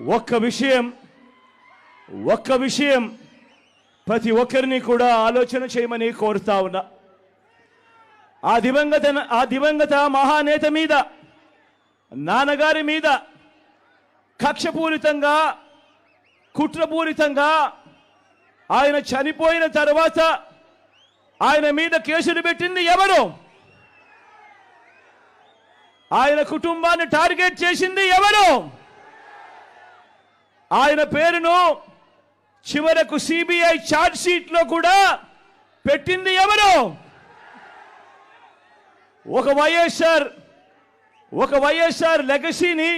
ఒక్క విషయం ఒక్క విషయం ప్రతి ఒక్కరిని కూడా ఆలోచన చేయమని కోరుతా ఉన్నా. ఆ దివంగత ఆ దివంగత మహానేత మీద నాన్నగారి మీద కక్షపూరితంగా కుట్రపూరితంగా ఆయన చనిపోయిన తర్వాత ఆయన మీద కేసులు పెట్టింది ఎవరు? ఆయన కుటుంబాన్ని టార్గెట్ చేసింది ఎవరు? ఆయన పేరును చివరకు సిబిఐ ఛార్జ్ షీట్లో కూడా పెట్టింది ఎవరు? ఒక వైఎస్ఆర్ ఒక వైఎస్ఆర్ లెగసీని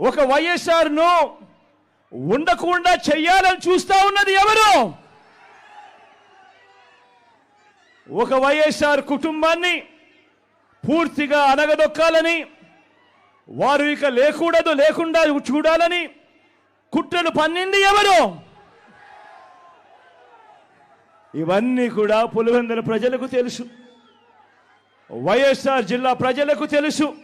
ఒక వైఎస్ఆర్ను ఉండకుండా చెయ్యాలని చూస్తా ఉన్నది ఎవరు? ఒక వైఎస్ఆర్ కుటుంబాన్ని పూర్తిగా అనగదొక్కాలని వారు ఇక లేకూడదు లేకుండా చూడాలని కుట్రలు పన్నింది ఎవరు? ఇవన్నీ కూడా పులివెందుల ప్రజలకు తెలుసు. వైఎస్ఆర్ జిల్లా ప్రజలకు తెలుసు.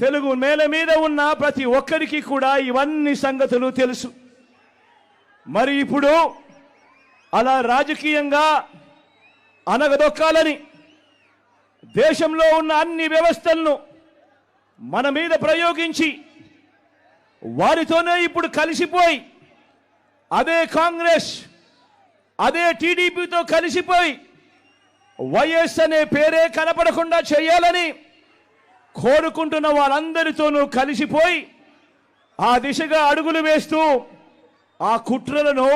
తెలుగు నేల మీద ఉన్న ప్రతి ఒక్కరికి కూడా ఇవన్నీ సంగతులు తెలుసు. మరి ఇప్పుడు అలా రాజకీయంగా అనగదొక్కాలని దేశంలో ఉన్న అన్ని వ్యవస్థలను మన మీద ప్రయోగించి వారితోనే ఇప్పుడు కలిసిపోయి అదే కాంగ్రెస్ అదే టీడీపీతో కలిసిపోయి వైఎస్ అనే పేరే కనపడకుండా చేయాలని కోరుకుంటున్న వాళ్ళందరితోనూ కలిసిపోయి ఆ దిశగా అడుగులు వేస్తూ ఆ కుట్రలను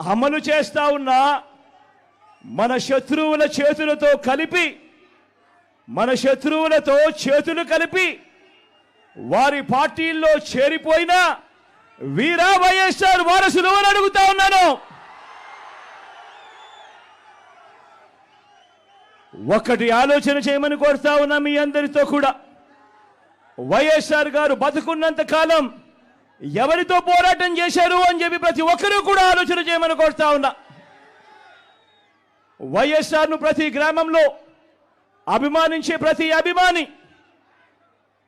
అమలు చేస్తా ఉన్న మన శత్రువుల చేతులతో కలిపి మన శత్రువులతో చేతులు కలిపి వారి పార్టీల్లో చేరిపోయిన వీరా వైఎస్ఆర్ వారసులు అని అడుగుతా ఉన్నాను. ఒక్కటి ఆలోచన చేయమని కోరుతా ఉన్నా మీ అందరితో కూడా. వైఎస్ఆర్ గారు బతుకున్నంత కాలం ఎవరితో పోరాటం చేశారు అని చెప్పి ప్రతి ఒక్కరూ కూడా ఆలోచన చేయమని కోరుతా ఉన్నా. వైఎస్ఆర్ను ప్రతి గ్రామంలో అభిమానించే ప్రతి అభిమాని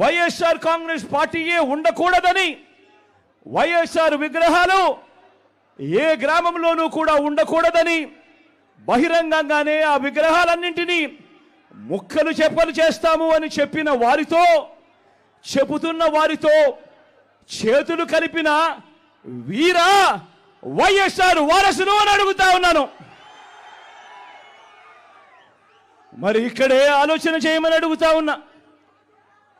వైఎస్ఆర్ కాంగ్రెస్ పార్టీయే ఉండకూడదని వైఎస్ఆర్ విగ్రహాలు ఏ గ్రామంలోనూ కూడా ఉండకూడదని బహిరంగంగానే ఆ విగ్రహాలన్నింటినీ ముక్కలు చెప్పలు చేస్తాము అని చెప్పిన వారితో చెబుతున్న వారితో చేతులు కలిపిన వీరా వైఎస్ఆర్ వారసును అని అడుగుతా ఉన్నాను. మరి ఇక్కడే ఆలోచన చేయమని అడుగుతా ఉన్నా.